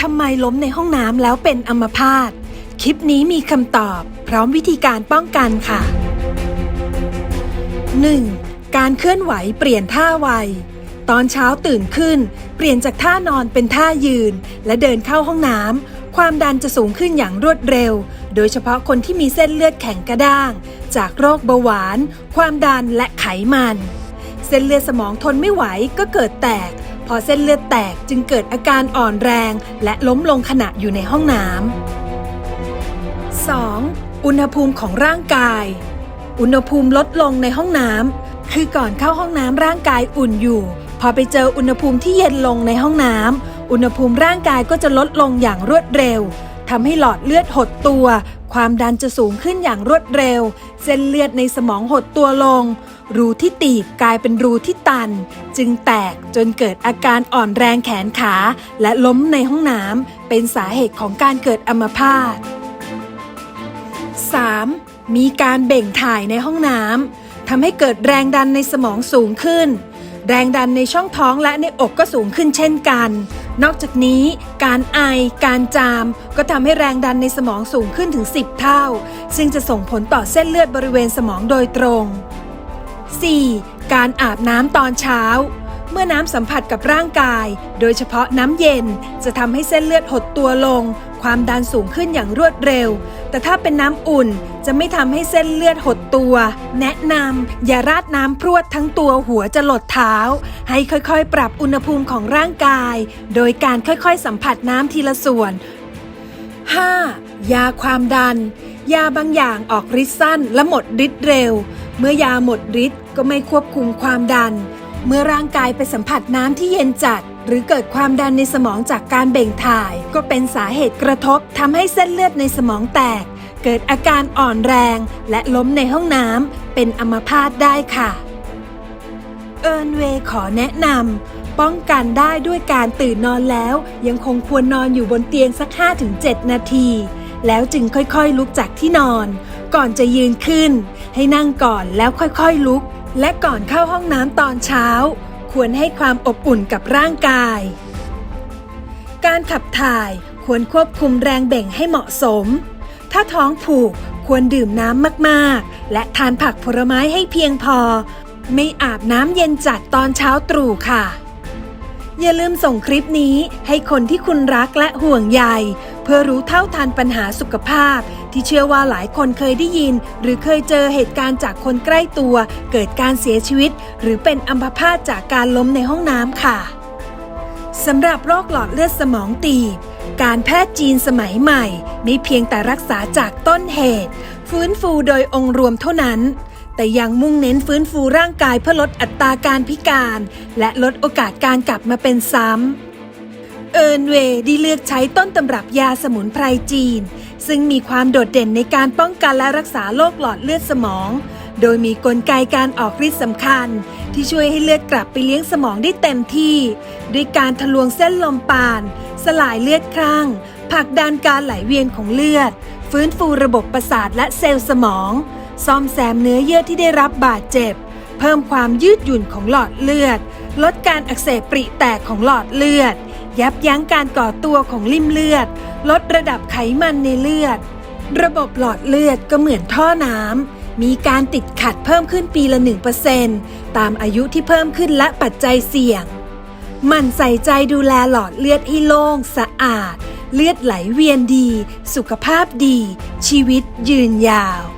ทำไมล้มในห้องน้ำแล้วเป็นอัมพาต คลิปนี้มีคำตอบ พร้อมวิธีการป้องกันค่ะ 1. การเคลื่อนไหวเปลี่ยนท่าไว ตอนเช้าตื่นขึ้น เปลี่ยนจากท่านอนเป็นท่ายืน และเดินเข้าห้องน้ำ ความดันจะสูงขึ้นอย่างรวดเร็ว โดยเฉพาะคนที่มีเส้นเลือดแข็งกระด้าง จากโรคเบาหวาน ความดันและไขมัน เส้นเลือดสมองทนไม่ไหวก็เกิดแตก พอเส้นเลือดแตกจึงเกิดอาการอ่อนแรง และล้มลงขณะอยู่ในห้องน้ำ 2. อุณหภูมิของร่างกาย อุณหภูมิลดลงในห้องน้ำคือก่อนเข้าห้องน้ำร่างกายอุ่นอยู่ พอไปเจออุณหภูมิที่เย็นลงในห้องน้ำอุณหภูมิร่างกายก็จะลดลงอย่างรวดเร็วทำให้หลอดเลือดหดตัว ความดันจะสูงขึ้นอย่างรวดเร็ว เส้นเลือดในสมองหดตัวลง รูที่ตีบกลายเป็นรูที่ตัน จึงแตกจนเกิดอาการอ่อนแรงแขนขา และล้มในห้องน้ำเป็นสาเหตุของการเกิดอัมพาต 3. มีการเบ่งถ่ายในห้องน้ำทำให้เกิดแรงดันในสมองสูงขึ้น แรงดันในช่องท้องและในอกก็สูงขึ้นเช่นกัน นอกจากนี้ การไอ การจาม ก็ทำให้แรงดันในสมองสูงขึ้นถึง 10 เท่า ซึ่งจะส่งผลต่อเส้นเลือดบริเวณสมองโดยตรง 4. การอาบน้ำตอนเช้า เมื่อน้ำสัมผัสกับร่างกาย โดยเฉพาะน้ำเย็น จะทำให้เส้นเลือดหดตัวลง ความดันสูงขึ้นอย่างรวดเร็ว แต่ถ้าเป็นน้ำอุ่นจะไม่ทำให้เส้นเลือดหดตัว แนะนำอย่าราดน้ำพรวดทั้งตัวหัวจะหลดเท้า ให้ค่อยๆ ปรับอุณหภูมิของร่างกาย โดยการค่อยๆ สัมผัสน้ำทีละส่วน 5. ยาความดัน ยาบางอย่างออกฤทธิ์สั้นและหมดฤทธิ์เร็ว เมื่อยาหมดฤทธิ์ก็ไม่ควบคุมความดัน เมื่อร่างกายไปสัมผัสน้ำที่เย็นจัด หรือเกิดความดันในสมองจากการเบ่งถ่าย ก็เป็นสาเหตุกระทบทำให้เส้นเลือดในสมองแตก เกิดอาการอ่อนแรง และล้มในห้องน้ำเป็นอัมพาตได้ค่ะเอิร์นเวย์ขอแนะนำป้องกันได้ด้วยการตื่นนอนแล้ว ยังคงควรนอนอยู่บนเตียงสัก 5-7 นาที แล้วจึงค่อยๆ ลุกจากที่นอน ก่อนจะยืนขึ้น ให้นั่งก่อนแล้วค่อยๆลุก และก่อนเข้าห้องน้ำตอนเช้า ควรให้ความอบอุ่นกับร่างกาย การขับถ่ายควรควบคุมแรงเบ่งให้เหมาะสม ถ้าท้องผูกควรดื่มน้ำมากๆ และทานผักผลไม้ให้เพียงพอ ไม่อาบน้ำเย็นจัดตอนเช้าตรู่ค่ะ อย่าลืมส่งคลิปนี้ให้คนที่คุณรักและห่วงใย พื่อรู้เท่าทันปัญหาสุขภาพ ที่เชื่อว่าหลายคนเคยได้ยิน หรือเคยเจอเหตุการณ์จากคนใกล้ตัว เกิดการเสียชีวิต หรือเป็นอัมพาตจากการล้มในห้องน้ำค่ะสำหรับโรคหลอดเลือดสมองตีบ การแพทย์จีนสมัยใหม่ ไม่เพียงแต่รักษาจากต้นเหตุ ฟื้นฟูโดยองค์รวมเท่านั้น แต่ยังมุ่งเน้นฟื้นฟูร่างกายเพื่อลดอัตราการพิการ และลดโอกาสการกลับมาเป็นซ้ำ เอิร์นเวย์ได้เลือกใช้ต้นตำรับยาสมุนไพรจีน ซึ่งมีความโดดเด่นในการป้องกันและรักษาโรคหลอดเลือดสมอง โดยมีกลไกการออกฤทธิ์สำคัญ ที่ช่วยให้เลือดกลับไปเลี้ยงสมองได้เต็มที่ ด้วยการทะลวงเส้นลมปาน สลายเลือดคลั่งผลักดันการไหลเวียนของเลือด ฟื้นฟูระบบประสาทและเซลล์สมอง ซ่อมแซมเนื้อเยื่อที่ได้รับบาดเจ็บ เพิ่มความยืดหยุ่นของหลอดเลือด ลดการอักเสบปริแตกของหลอดเลือด ยับยั้งการก่อตัวของลิ่มเลือด ลดระดับไขมันในเลือด ระบบหลอดเลือดก็เหมือนท่อน้ำมีการติดขัดเพิ่มขึ้นปีละ 1%ตามอายุที่เพิ่มขึ้นและปัจจัยเสี่ยง มันใส่ใจดูแลหลอดเลือดให้โล่งสะอาด เลือดไหลเวียนดี สุขภาพดี ชีวิตยืนยาว